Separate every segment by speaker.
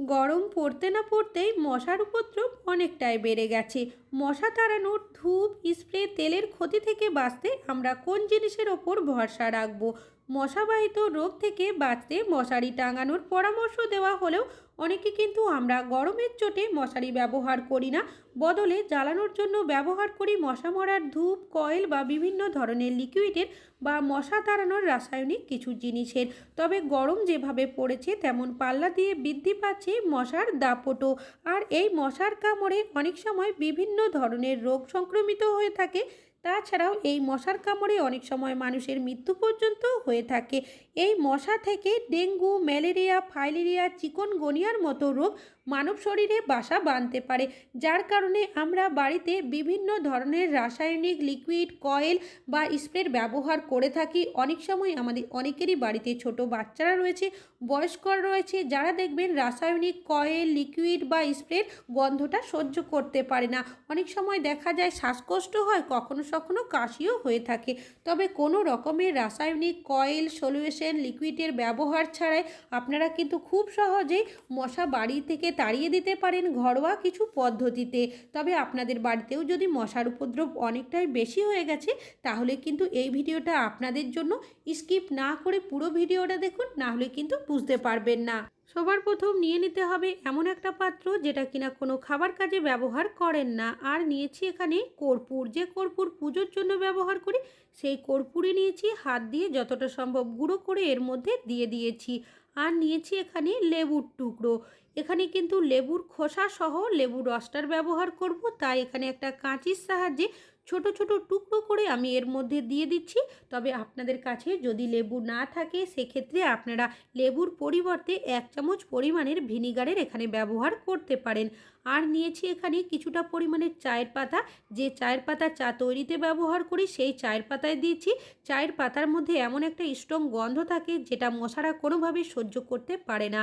Speaker 1: গরম পড়তে না পড়তেই মশার উপদ্রব অনেকটাই বেড়ে গেছে। মশা তাড়ানোর ধূপ, স্প্রে, তেলের ক্ষতি থেকে বাঁচতে আমরা কোন জিনিসের ওপর ভরসা রাখব? মশাবাহিত রোগ থেকে বাঁচতে মশারি টাঙানোর পরামর্শ দেওয়া হলেও অনেকে কিন্তু আমরা গরমের চোটে মশারি ব্যবহার করি না। বদলে জ্বালানোর জন্য ব্যবহার করি মশা মরার ধূপ, কয়েল বা বিভিন্ন ধরনের লিকুইডের বা মশা তাড়ানোর রাসায়নিক কিছু জিনিসের। তবে গরম যেভাবে পড়েছে তেমন পাল্লা দিয়ে বৃদ্ধি পাচ্ছে মশার দাপটও। আর এই মশার কামড়ে অনেক সময় বিভিন্ন ধরনের রোগ সংক্রমিত হয়ে থাকে তাছাড়াও এই মশার কামড়ে অনেক সময় মানুষের মৃত্যু পর্যন্ত হয়ে থাকে। এই মশা থেকে ডেঙ্গু, ম্যালেরিয়া, ফাইলেরিয়া, চিকনগনিয়ার মতো রোগ মানব শরীরে বাসা বাঁধতে পারে, যার কারণে আমরা বাড়িতে বিভিন্ন ধরনের রাসায়নিক, লিকুইড, কয়েল বা স্প্রের ব্যবহার করে থাকি। অনেক সময় আমাদের অনেকেরই বাড়িতে ছোট বাচ্চারা রয়েছে, বয়স্কর রয়েছে, যারা দেখবেন রাসায়নিক, কয়েল, লিকুইড বা স্প্রের গন্ধটা সহ্য করতে পারে না। অনেক সময় দেখা যায় শ্বাসকষ্ট হয়, কখনো কখনো কাশিও হয়ে থাকে। তবে কোনো রকমের রাসায়নিক, কয়েল সলিউশন লিকুইডের ব্যবহার ছাড়াই আপনারা কিন্তু খুব সহজেই মশা বাড়ি থেকে তাড়িয়ে দিতে পারেন ঘরোয়া কিছু পদ্ধতিতে। তবে আপনাদের বাড়িতেও যদি মশার উপদ্রব অনেকটাই বেশি হয়ে গেছে, তাহলে কিন্তু এই ভিডিওটা আপনাদের জন্য স্কিপ না করে পুরো ভিডিওটা দেখুন, না হলে কিন্তু বুঝতে পারবেন না। সবার প্রথম নিয়ে নিতে হবে এমন একটা পাত্র যেটা কিনা কোনো খাবার কাজে ব্যবহার করেন না। আর নিয়েছি এখানে কর্পূর। যে কর্পূর পুজোর জন্য ব্যবহার করি, সেই কর্পূরে নিয়েছি। হাত দিয়ে যতটা সম্ভব গুঁড়ো করে এর মধ্যে দিয়ে দিয়েছি। আর নিয়েছি এখানে লেবুর টুকরো। এখানে কিন্তু লেবুর খোসা সহ লেবুর রসটার ব্যবহার করব। তাই এখানে একটা কাঁচির সাহায্যে ছোট ছোট টুকরো করে আমি এর মধ্যে দিয়ে দিচ্ছি। তবে আপনাদের কাছে যদি লেবু না থাকে, সেক্ষেত্রে আপনারা লেবুর পরিবর্তে এক চামচ পরিমাণের ভিনিগারের এখানে ব্যবহার করতে পারেন। আর নিয়েছি এখানে কিছুটা পরিমাণের চায়ের পাতা। যে চায়ের পাতা চা তৈরিতে ব্যবহার করি, সেই চায়ের পাতায় দিয়েছি চায়ের পাতার মধ্যে এমন একটা স্ট্রং গন্ধ থাকে, যেটা মশারা কোনোভাবেই সহ্য করতে পারে না।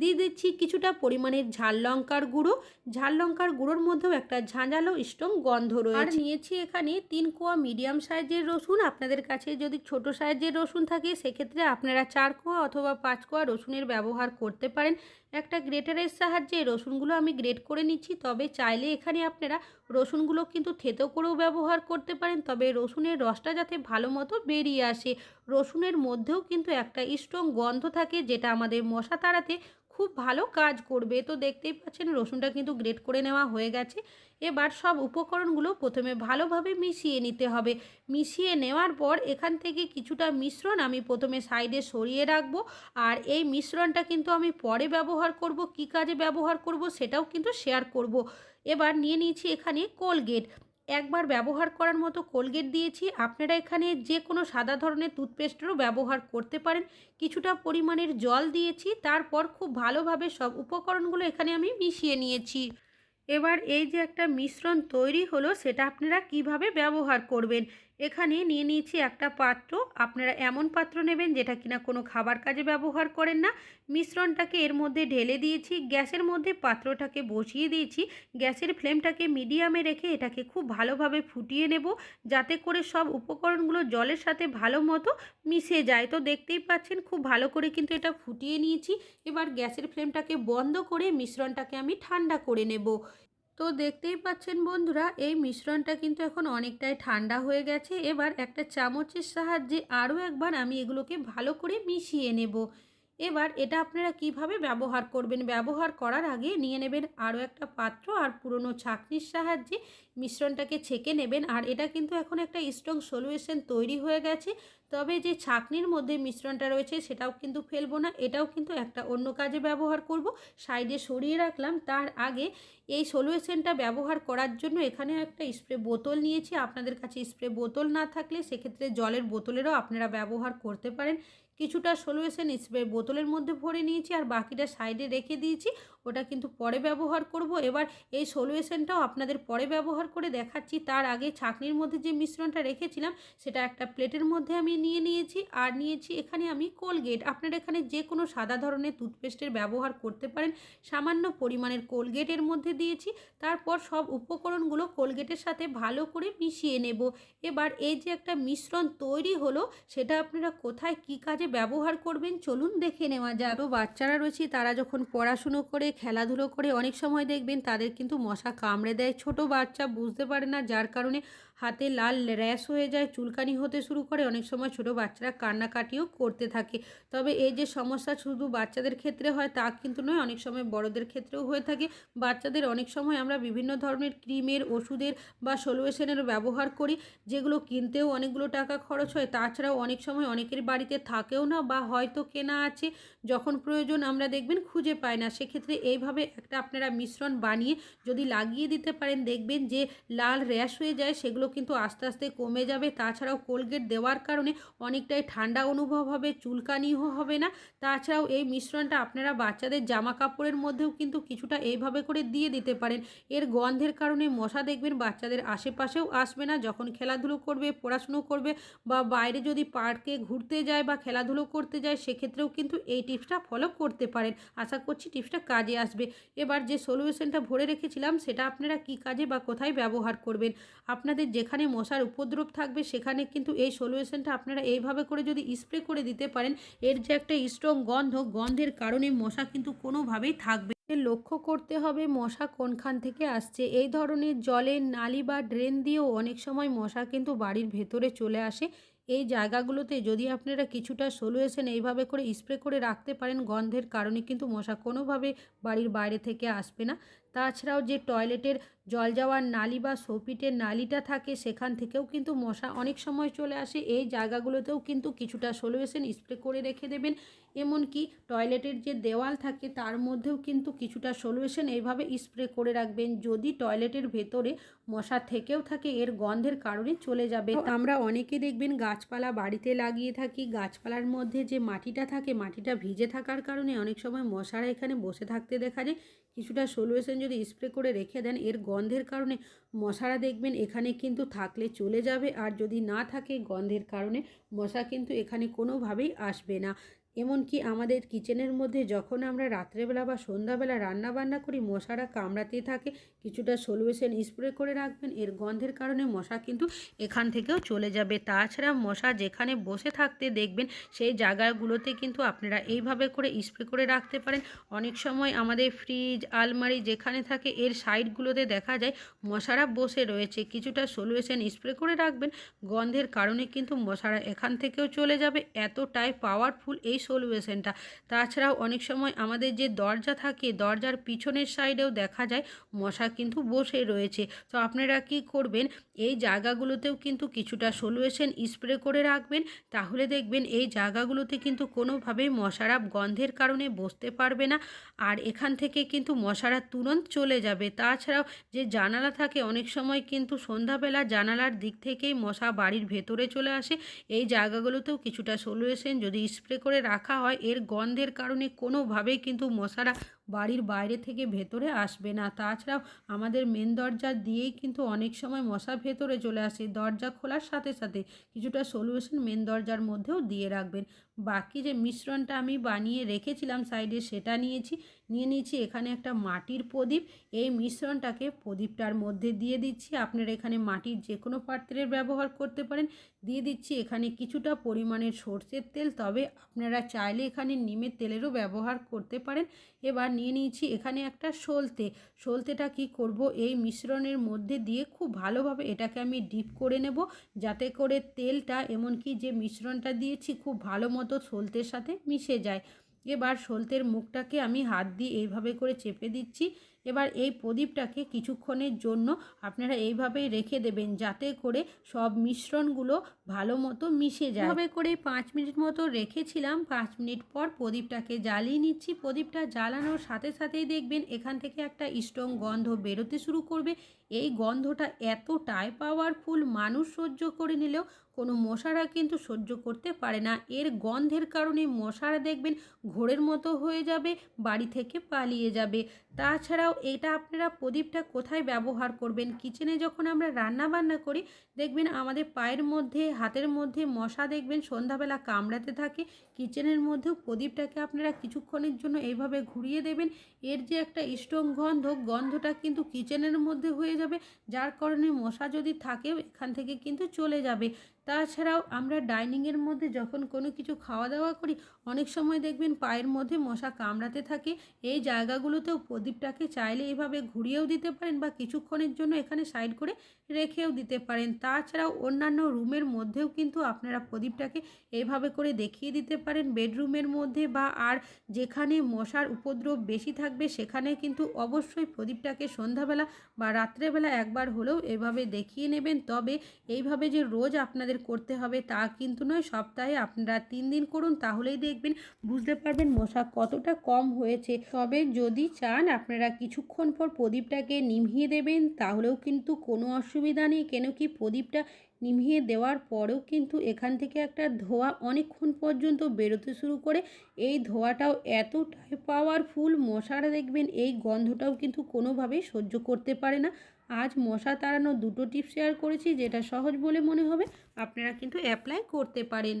Speaker 1: দিয়ে দিচ্ছি কিছুটা পরিমাণের ঝাল লঙ্কার গুঁড়ো। ঝাল লঙ্কার গুঁড়োর মধ্যেও একটা ঝাঁঝালো স্ট্রং গন্ধ রয়েছে। আর নিয়েছি এখানে তিন কোয়া মিডিয়াম সাইজের রসুন। আপনাদের কাছে যদি ছোট সাইজের রসুন থাকে, সেক্ষেত্রে আপনারা চার কোয়া অথবা পাঁচ কোয়া রসুনের ব্যবহার করতে পারেন। একটা গ্রেটারের সাহায্যে রসুনগুলো আমি গ্রেট করে নিচ্ছি। তবে চাইলে এখানে আপনারা রসুনগুলো কিন্তু থেতো করেও ব্যবহার করতে পারেন। তবে রসুনের রসটা যাতে ভালো মতো বেরিয়ে আসে। রসুনের মধ্যেও কিন্তু একটা স্ট্রং গন্ধ থাকে, যেটা আমাদের মশা তাড়াতে খুব ভালো কাজ করবে। তো দেখতেই পাচ্ছেন, রসুনটা কিন্তু গ্রেট করে নেওয়া হয়ে গেছে। এবার সব উপকরণগুলো প্রথমে ভালোভাবে মিশিয়ে নিতে হবে। মিশিয়ে নেওয়ার পর এখান থেকে কিছুটা মিশ্রণ আমি প্রথমে সাইডে সরিয়ে রাখব। আর এই মিশ্রণটা কিন্তু আমি পরে ব্যবহার করব, কি কাজে ব্যবহার করব সেটাও কিন্তু শেয়ার করব। এবার নিয়ে নিয়েছি এখানে কোলগেট একবার ব্যবহার করার মতো কোলগেট দিয়েছি। আপনারা এখানে যে কোনো সাদা ধরনের টুথপেস্টেরও ব্যবহার করতে পারেন। কিছুটা পরিমাণের জল দিয়েছি, তারপর খুব ভালোভাবে সব উপকরণগুলো এখানে আমি মিশিয়ে নিয়েছি। এবার এই যে একটা মিশ্রণ তৈরি হলো, সেটা আপনারা কীভাবে ব্যবহার করবেন? এখানে নিয়ে নিয়েছি একটা পাত্র। আপনারা এমন পাত্র নেবেন যেটা কিনা কোনো খাবার কাজে ব্যবহার করেন না। মিশ্রণটাকে এর মধ্যে ঢেলে দিয়েছি, গ্যাসের মধ্যে পাত্রটাকে বসিয়ে দিয়েছি। গ্যাসের ফ্লেমটাকে মিডিয়ামে রেখে এটাকে খুব ভালোভাবে ফুটিয়ে নেব যাতে করে সব উপকরণগুলো জলের সাথে ভালো মতো মিশে যায়। তো দেখতেই পাচ্ছেন খুব ভালো করে কিন্তু এটা ফুটিয়ে নিয়েছি। এবার গ্যাসের ফ্লেমটাকে বন্ধ করে মিশ্রণটাকে আমি ঠান্ডা করে নেব। তো দেখতেই পাচ্ছেন বন্ধুরা, এই মিশ্রণটা কিন্তু এখন অনেকটাই ঠান্ডা হয়ে গেছে। এবার একটা চামচের সাহায্যে আরও একবার আমি এগুলোকে ভালো করে মিশিয়ে নেব। এবার এটা আপনারা কীভাবে ব্যবহার করবেন? ব্যবহার করার আগে নিয়ে নেবেন আরও একটা পাত্র আর পুরনো ছাঁকনির সাহায্যে মিশ্রণটাকে ছেঁকে নেবেন। আর এটা কিন্তু এখন একটা স্ট্রং সলিউশন তৈরি হয়ে গেছে। তবে যে ছাঁকনির মধ্যে মিশ্রণটা রয়েছে সেটাও কিন্তু ফেলব না। এটাও কিন্তু একটা অন্য কাজে ব্যবহার করব। সাইডে সরিয়ে রাখলাম। তার আগে এই সলিউশনটা ব্যবহার করার জন্য এখানে একটা স্প্রে বোতল নিয়েছি। আপনাদের কাছে স্প্রে বোতল না থাকলে সেক্ষেত্রে জলের বোতলেরও আপনারা ব্যবহার করতে পারেন। কিছুটা সলিউশন স্প্রে বোতলের মধ্যে ভরে নিয়েছি আর বাকিটা সাইডে রেখে দিয়েছি। ওটা কিন্তু পরে ব্যবহার করব। এবার এই সলিউশনটাও আপনাদের পরে ব্যবহার করে দেখাচ্ছি। তার আগে ছাকনির মধ্যে যে মিশ্রণটা রেখেছিলাম, সেটা একটা প্লেটের মধ্যে আমি নিয়ে নিয়েছি। আর নিয়েছি এখানে আমি কোলগেট। আপনারা এখানে যে কোনো সাদা ধরনের টুথপেস্টের ব্যবহার করতে পারেন। সামান্য পরিমাণের কোলগেটের মধ্যে দিয়েছি। তারপর সব উপকরণগুলো কোলগেটের সাথে ভালো করে মিশিয়ে নেব। এবার এই যে একটা মিশ্রণ তৈরি হলো, সেটা আপনারা কোথায় কি কাজে ব্যবহার করবেন, চলুন দেখে নেওয়া যাক। বাচ্চারা রয়েছে, তারা যখন পড়াশুনো করে খেলাধুলো করে অনেক সময় দেখবেন তাদের কিন্তু মশা কামড়ে দেয়। ছোট বাচ্চা বুঝতে পারে না, যার কারণে হাতে লাল র্যাশ হয়ে যায়, চুলকানি হতে শুরু করে। অনেক সময় ছোট বাচ্চারা কান্নাকাটিও করতে থাকে। তবে এই যে সমস্যা শুধু বাচ্চাদের ক্ষেত্রে হয়, তা কিন্তু নয়, অনেক সময় বড়দের ক্ষেত্রেও হয়ে থাকে। বাচ্চাদের অনেক সময় আমরা বিভিন্ন ধরনের ক্রিমের ওষুধের বা সলিউশনের ব্যবহার করি, যেগুলো কিনতেও অনেকগুলো টাকা খরচ হয়। তাছাড়াও অনেক সময় অনেকের বাড়িতে থাকেও না বা হয়তো কেনা আছে, যখন প্রয়োজন আমরা দেখবেন খুঁজে পাই না। সেক্ষেত্রে এইভাবে একটা আপনারা মিশ্রণ বানিয়ে যদি লাগিয়ে দিতে পারেন, দেখবেন যে লাল র্যাশ হয়ে যায়, সেগুলো কিন্তু আস্তে আস্তে কমে যাবে। তাছাড়াও কোলগেট দেওয়ার কারণে অনেকটাই ঠান্ডা অনুভব হবে, চুলকানিও হবে না। তাছাড়াও এই মিশ্রণটা আপনারা বাচ্চাদের জামা কাপড়ের মধ্যেও কিন্তু কিছুটা এইভাবে করে দিয়ে দিতে পারেন। এর গন্ধের কারণে মশা দেখবেন বাচ্চাদের আশেপাশেও আসবে না। যখন খেলাধুলো করবে, পড়াশুনো করবে বা বাইরে যদি পার্কে ঘুরতে যায় বা খেলাধুলো করতে যায়, সেক্ষেত্রেও কিন্তু এই টিপসটা ফলো করতে পারেন। আশা করছি টিপসটা কাজে আসবে। এবার যে সলিউশনটা ভরে রেখেছিলাম, সেটা আপনারা কি কাজে বা কোথায় ব্যবহার করবেন? আপনাদের যেখানে মশার উপদ্রব থাকবে, সেখানে কিন্তু এই সলিউশনটা আপনারা এইভাবে করে যদি স্প্রে করে দিতে পারেন, এর যে একটা স্ট্রং গন্ধ, গন্ধের কারণে মশা কিন্তু কোনোভাবেই থাকবে লক্ষ্য করতে হবে মশা কোনখান থেকে আসছে। এই ধরনের জলের নালি বা ড্রেন দিয়েও অনেক সময় মশা কিন্তু বাড়ির ভেতরে চলে আসে। এই জায়গাগুলোতে যদি আপনারা কিছুটা সলিউশন এইভাবে করে স্প্রে করে রাখতে পারেন, গন্ধের কারণে কিন্তু মশা কোনোভাবে বাড়ির বাইরে থেকে আসবে না। তাছাড়াও যে টয়লেটের জল যাওয়ার নালি বা সোপিটের নালিটা থাকে, সেখান থেকেও কিন্তু মশা অনেক সময় চলে আসে। এই জায়গাগুলোতেও কিন্তু কিছুটা সলিউশন স্প্রে করে রেখে দেবেন। এমনকি টয়লেটের যে দেওয়াল থাকে, তার মধ্যেও কিন্তু কিছুটা সলিউশন এইভাবে স্প্রে করে রাখবেন। যদি টয়লেটের ভেতরে মশা থেকেও থাকে, এর গন্ধের কারণে চলে যাবে। আমরা অনেকে দেখবেন গাছপালা বাড়িতে লাগিয়ে থাকি। গাছপালার মধ্যে যে মাটিটা থাকে, মাটিটা ভিজে থাকার কারণে অনেক সময় মশারা এখানে বসে থাকতে দেখা যায়। কিছুটা সলিউশন যদি স্প্রে করে রেখে দেন, এর গন্ধের কারণে মশারা দেখবেন এখানে কিন্তু থাকলে চলে যাবে, আর যদি না থাকে গন্ধের কারণে মশা কিন্তু এখানে কোনোভাবেই আসবে না। এমনকি আমাদের কিচেনের মধ্যে যখন আমরা রাত্রেবেলা বা সন্ধ্যাবেলা রান্না বান্না করি, মশারা কামড়াতে থাকে। কিছুটা সলিউশন স্প্রে করে রাখবেন। এর গন্ধের কারণে মশা কিন্তু এখান থেকেও চলে যাবে। তাছাড়া মশা যেখানে বসে থাকতে দেখবেন, সেই জায়গাগুলোতে কিন্তু আপনারা এইভাবে করে স্প্রে করে রাখতে পারেন। অনেক সময় আমাদের ফ্রিজ আলমারি যেখানে থাকে, এর সাইডগুলোতে দেখা যায় মশারা বসে রয়েছে। কিছুটা সলিউশন স্প্রে করে রাখবেন। গন্ধের কারণে কিন্তু মশারা এখান থেকেও চলে যাবে। এতটাই পাওয়ারফুল এই সলিউশনটা তাছাড়াও অনেক সময় আমাদের যে দরজা থাকে, দরজার পিছনের সাইডেও দেখা যায় মশা কিন্তু বসে রয়েছে। তো আপনারা কি করবেন, এই জায়গাগুলোতেও কিন্তু কিছুটা সলিউশন স্প্রে করে রাখবেন। তাহলে দেখবেন এই জায়গাগুলোতে কিন্তু কোনোভাবেই মশারা গন্ধের কারণে বসতে পারবে না। আর এখান থেকে কিন্তু মশারা তুরন্ত চলে যাবে। তাছাড়াও যে জানালা থাকে, অনেক সময় কিন্তু সন্ধ্যাবেলা জানালার দিক থেকেই মশা বাড়ির ভেতরে চলে আসে। এই জায়গাগুলোতেও কিছুটা সলিউশন যদি স্প্রে করে রাখা হয়, এর গন্ধের কারণে কোনোভাবেই কিন্তু মশারা বাড়ির বাইরে থেকে ভেতরে আসবে না। তাছাড়াও আমাদের মেন দরজা দিয়েই কিন্তু অনেক সময় মশা ভেতরে চলে আসে। দরজা খোলার সাথে সাথে কিছুটা সলিউশন মেন দরজার মধ্যেও দিয়ে রাখবেন। বাকি যে মিশ্রণটা আমি বানিয়ে রেখেছিলাম সাইডে সেটা নিয়েছি। নিয়ে নিয়েছি। এখানে একটা মাটির প্রদীপ। এই মিশ্রণটাকে প্রদীপটার মধ্যে দিয়ে দিচ্ছি। আপনারা এখানে মাটির যে কোনো পাত্রের ব্যবহার করতে পারেন। দিয়ে দিচ্ছি এখানে কিছুটা পরিমাণের সর্ষের তেল। তবে আপনারা চাইলে এখানে নিমের তেলেরও ব্যবহার করতে পারেন। এবার নিয়ে নিয়েছি এখানে একটা সলতে। সলতেটা কি করব? এই মিশ্রণের মধ্যে দিয়ে খুব ভালোভাবে এটাকে আমি ডিপ করে নেব। যাতে করে তেলটা এমনকি যে মিশ্রণটা দিয়েছি, খুব ভালো মতো সলতের সাথে মিশে যায়। এবার সলতের মুখটাকে আমি হাত দিয়ে এইভাবে করে চেপে দিচ্ছি। এবার এই প্রদীপটাকে কিছুক্ষণের জন্য আপনারা এইভাবেই রেখে দেবেন যাতে করে সব মিশ্রণগুলো ভালো মতো মিশে যায়। এভাবে করে পাঁচ মিনিট মতো রেখেছিলাম। পাঁচ মিনিট পর প্রদীপটাকে জ্বালিয়ে নিচ্ছি। প্রদীপটা জ্বালানোর সাথে সাথেই দেখবেন এখান থেকে একটা স্ট্রং গন্ধ বেরোতে শুরু করবে। এই গন্ধটা এতটাই পাওয়ারফুল মানুষ সহ্য করে নিলেও কোনো মশারা কিন্তু সহ্য করতে পারে না। এর গন্ধের কারণে মশারা দেখবেন ঘোরের মতো হয়ে যাবে, বাড়ি থেকে পালিয়ে যাবে। তাছাড়াও এটা আপনারা প্রদীপটা কোথায় ব্যবহার করবেন? কিচেনে যখন আমরা রান্না বান্না করি, দেখবেন আমাদের পায়ের মধ্যে, হাতের মধ্যে মশা দেখবেন সন্ধ্যাবেলা কামড়াতে থাকে। কিচেনের মধ্যেও প্রদীপটাকে আপনারা কিছুক্ষণের জন্য এইভাবে ঘুরিয়ে দেবেন। এর যে একটা স্ট্রং গন্ধ, গন্ধটা কিন্তু কিচেনের মধ্যে হয়ে যাবে। যার কারণে মশা যদি থাকে, এখান থেকে কিন্তু চলে যাবে। তাছাড়াও আমরা ডাইনিংয়ের মধ্যে যখন কোনো কিছু খাওয়া দাওয়া করি, অনেক সময় দেখবেন পায়ের মধ্যে মশা কামড়াতে থাকে। এই জায়গাগুলোতেও প্রদীপটাকে চাইলে এভাবে ঘুরিয়েও দিতে পারেন বা কিছুক্ষণের জন্য এখানে সাইড করে রেখেও দিতে পারেন। তাছাড়াও অন্যান্য রুমের মধ্যেও কিন্তু আপনারা প্রদীপটাকে এইভাবে করে দেখিয়ে দিতে পারেন। বেডরুমের মধ্যে বা আর যেখানে মশার উপদ্রব বেশি থাকবে, সেখানে কিন্তু অবশ্যই প্রদীপটাকে সন্ধ্যাবেলা বা রাত্রেবেলা একবার হলেও এভাবে দেখিয়ে নেবেন। তবে এইভাবে যে রোজ আপনাদের করতে হবে তা কিন্তু নয়, সপ্তাহে আপনারা তিন দিন করুন, তাহলেই দেখবেন বুঝতে পারবেন মশা কতটা কম হয়েছে। তবে যদি চান আপনারা কিছুক্ষণ পর প্রদীপটাকে নিভিয়ে দেবেন, তাহলেও কিন্তু কোনো অসুবিধা নেই, কেন কি প্রদীপটা নিভিয়ে দেওয়ার পরেও কিন্তু এখান থেকে একটা ধোয়া অনেকক্ষণ পর্যন্ত বেরোতে শুরু করে। এই ধোয়াটাও এতটাই পাওয়ারফুল মশারা দেখবেন এই গন্ধটাও কিন্তু কোনোভাবেই সহ্য করতে পারে না। আজ মশা তাড়ানো দুটো টিপস শেয়ার করেছি, যেটা সহজ বলে মনে হবে, আপনারা কিন্তু অ্যাপ্লাই করতে পারেন।